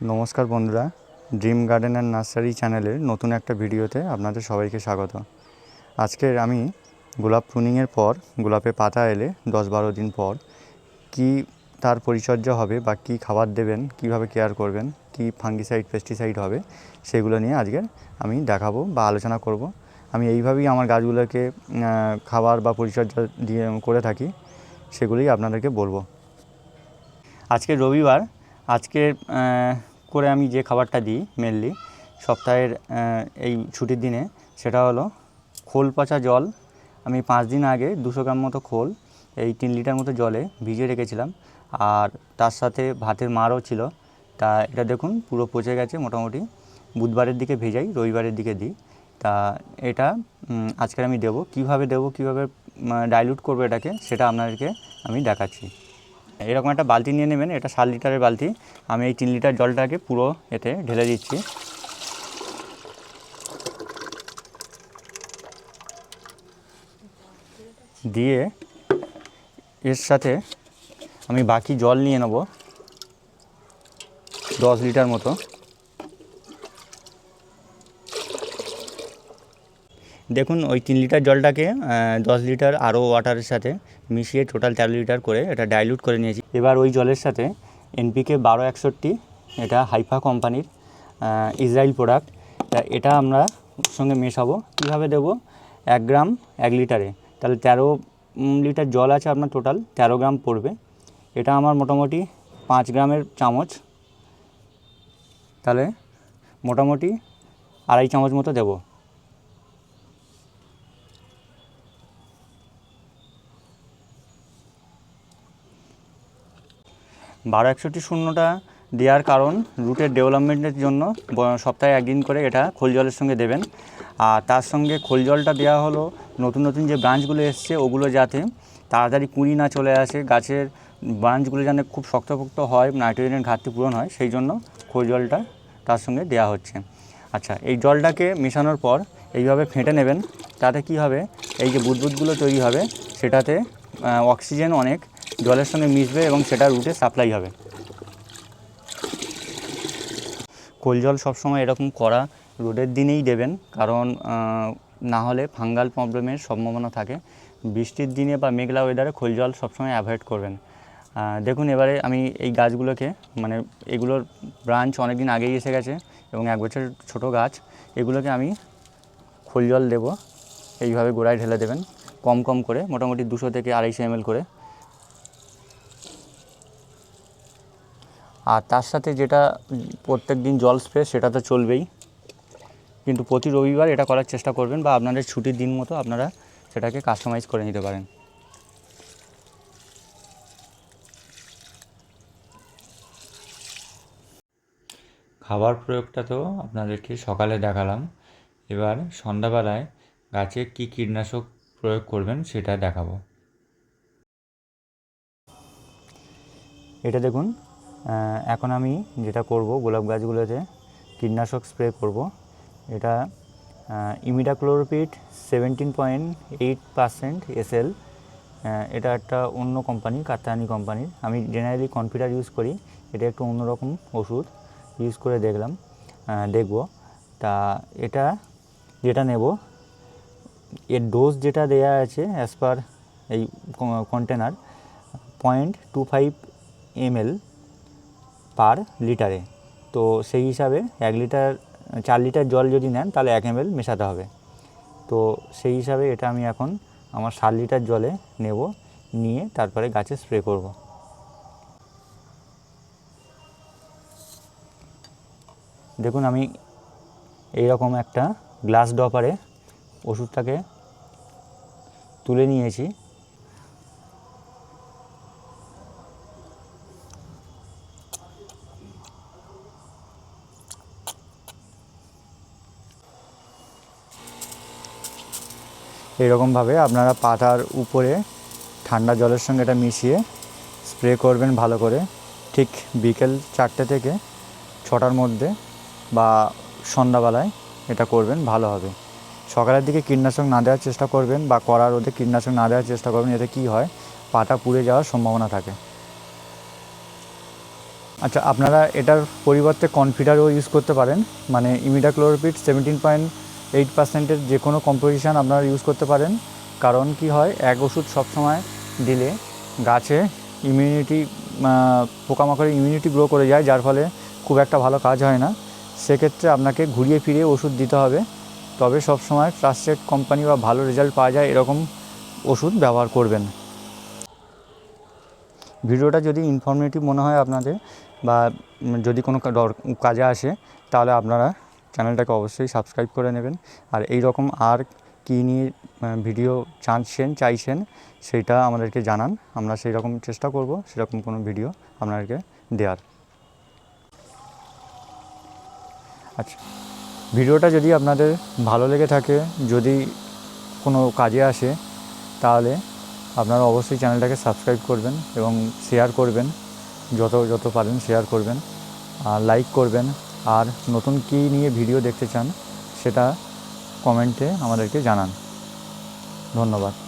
নমস্কার বন্ধুরা dream garden and nursery চ্যানেলের নতুন একটা ভিডিওতে আপনাদের সবাইকে স্বাগত। আজকের আমি গোলাপ প্রুনিংয়ের পর গোলাপে পাতা এলে দশ বারো দিন পর, কি তার পরিচর্যা হবে বা কি খাবার দেবেন, কীভাবে কেয়ার করবেন, কি ফাঙ্গিসাইড পেস্টিসাইড হবে, সেগুলো নিয়ে আজকে আমি দেখাবো বা আলোচনা করব। আমি এইভাবেই আমার গাছগুলোকে খাবার বা পরিচর্যা দিয়ে করে থাকি, সেগুলোই আপনাদেরকে বলব। আজকে রবিবার আজকে করে আমি যে খাবারটা দিই মেনলি সপ্তাহের এই ছুটির দিনে, সেটা হলো খোল পচা জল। আমি পাঁচ দিন আগে দুশো গ্রাম মতো খোল, এই তিন লিটার মতো জলে ভিজিয়ে রেখেছিলাম। আর তার সাথে ভাতের মারও ছিল। তা এটা দেখুন পুরো পচে গেছে মোটামুটি। বুধবারের দিকে ভেজাই, রবিবারের দিকে দিই। তা এটা আজকে আমি দেবো। কীভাবে দেবো, কীভাবে ডাইলুট করব এটাকে, সেটা আপনাদেরকে আমি দেখাচ্ছি। এরকম একটা বালতি নিয়ে নেবেন, এটা সাত লিটারের বালতি। আমি এই তিন লিটার জলটাকে পুরো এতে ঢেলে দিচ্ছি। দিয়ে এর সাথে আমি বাকি জল নিয়ে নেব, দশ লিটার মতো। দেখুন, ওই তিন লিটার জলটাকে দশ লিটার আরও ওয়াটারের সাথে মিশিয়ে টোটাল তেরো লিটার করে এটা ডাইলুট করে নিয়েছি। এবার ওই জলের সাথে এনপিকে বারো একষট্টি, এটা হাইফা কোম্পানির ইসরায়েল প্রোডাক্ট এটা আমরা সঙ্গে মেশাবো। কীভাবে দেবো? এক গ্রাম, এক লিটারে। তাহলে তেরো লিটার জল আছে আপনার টোটাল তেরো গ্রাম পড়বে। এটা আমার মোটামুটি পাঁচ গ্রামের চামচ। তাহলে মোটামুটি আড়াই চামচ মতো দেবো। বারো একষট্টি শূন্যটা দেওয়ার কারণ রুটের ডেভেলপমেন্টের জন্য সপ্তাহে একদিন করে এটা খোল জলের সঙ্গে দেবেন। আর তার সঙ্গে খোল জলটা দেওয়া হলো, নতুন নতুন যে ব্রাঞ্চগুলো এসছে ওগুলো যাতে তাড়াতাড়ি কুঁড়ি না চলে আসে, গাছের ব্রাঞ্চগুলো যেন খুব শক্তপোক্ত হয়, নাইট্রোজেনের ঘাটতি পূরণ হয়, সেই জন্য খোল জলটা তার সঙ্গে দেওয়া হচ্ছে। আচ্ছা এই জলটাকে মেশানোর পর এইভাবে ফেটে নেবেন, তাতে কি হবে? এই যে বুদবুদগুলো তৈরি হবে, সেটাতে অক্সিজেন অনেক জলের সঙ্গে মিশবে এবং সেটা রুটে সাপ্লাই হবে। কোল জল সবসময় এরকম করা রোদের দিনেই দেবেন, কারণ না হলে ফাঙ্গাল প্রবলেমের সম্ভাবনা থাকে। বৃষ্টির দিনে বা মেঘলা ওয়েদারে খোল জল সবসময় অ্যাভয়েড করবেন। দেখুন, এবারে আমি এই গাছগুলোকে মানে এগুলোর ব্রাঞ্চ অনেক দিন আগেই এসে গেছে এবং এক বছর ছোট গাছ, এগুলোকে আমি খোল জল দেবো। এইভাবে গোড়ায় ঢেলে দেবেন, কম কম করে, মোটামুটি দুশো থেকে আড়াইশো এমএল করে। আর তার সাথে যেটা প্রত্যেক দিন জল স্প্রে সেটা তো চলবেই। কিন্তু প্রতি রবিবার এটা করার চেষ্টা করবেন বা আপনাদের ছুটির দিন মতো আপনারা সেটাকে কাস্টমাইজ করে নিতে পারেন। খাবার প্রয়োগটা তো আপনাদেরকে সকালে দেখালাম। এবার সন্ধ্যাবেলায় গাছে কী কীটনাশক প্রয়োগ করবেন সেটা দেখাবো। এটা দেখুন এখন আমি যেটা করব, গোলাপ গাছগুলোতে কীটনাশক স্প্রে করব। এটা imidacloprid seventeen point eight percent SL. এটা একটা অন্য কোম্পানি কাতানি কোম্পানির আমি জেনারেলি কনফিডার ইউজ করি। এটা একটু অন্যরকম ওষুধ ইউজ করে দেখলাম দেখব। তা এটা যেটা নেব, এর ডোজ যেটা দেয়া আছে অ্যাজ পার এই container point two five ML per লিটারে। তো সেই হিসাবে এক লিটার, চার লিটার জল যদি নেন, তাহলে এক এমএল মেশাতে হবে। তো সেই হিসাবে এটা আমি এখন আমার সাত লিটার জলে নেব, নিয়ে তারপরে গাছে স্প্রে করব। দেখুন, আমি এইরকম একটা গ্লাস ডপারে ওষুধটাকে তুলে নিয়েছি। এরকমভাবে আপনারা পাতার উপরে ঠান্ডা জলের সঙ্গে এটা মিশিয়ে স্প্রে করবেন ভালো করে। ঠিক বিকেল চারটে থেকে ছটার মধ্যে বা সন্ধ্যাবেলায় এটা করবেন, ভালো হবে। সকালের দিকে কীটনাশক না দেওয়ার চেষ্টা করবেন বা করার রোদে কীটনাশক না দেওয়ার চেষ্টা করবেন, এতে কী হয়? পাতা পুড়ে যাওয়ার সম্ভাবনা থাকে। আচ্ছা আপনারা এটার পরিবর্তে কনফিডারও ইউজ করতে পারেন। মানে ইমিডাক্লোরোপিড সেভেন্টিন পয়েন্ট এইট পার্সেন্টের যে কোনো কম্পোজিশন আপনারা ইউজ করতে পারেন। কারণ কি হয়, এক ওষুধ সবসময় দিলে গাছে ইমিউনিটি পোকামাকড়ের ইমিউনিটি গ্রো করে যায়, যার ফলে খুব একটা ভালো কাজ হয় না। সেক্ষেত্রে আপনাকে ঘুরিয়ে ফিরিয়ে ওষুধ দিতে হবে। তবে সবসময় ট্রাস্টেড কোম্পানি বা ভালো রেজাল্ট পাওয়া যায় এরকম ওষুধ ব্যবহার করবেন। ভিডিওটা যদি ইনফরমেটিভ মনে হয় আপনাদের বা যদি কোনো কাজে আসে, তাহলে আপনারা চ্যানেলটাকে অবশ্যই সাবস্ক্রাইব করে নেবেন। আর এই রকম আর কী নিয়ে ভিডিও চাচ্ছেন চাইছেন, সেটা আমাদেরকে জানান। আমরা সেই রকম চেষ্টা করব, সেরকম কোনো ভিডিও আপনাদেরকে দেওয়ার। আচ্ছা ভিডিওটা যদি আপনাদের ভালো লেগে থাকে, যদি কোনো কাজে আসে, তাহলে আপনারা অবশ্যই চ্যানেলটাকে সাবস্ক্রাইব করবেন এবং শেয়ার করবেন। যত যত পারেন শেয়ার করবেন। আর লাইক করবেন। আর নতুন কী নিয়ে ভিডিও দেখতে চান সেটা কমেন্টে আমাদেরকে জানান। ধন্যবাদ।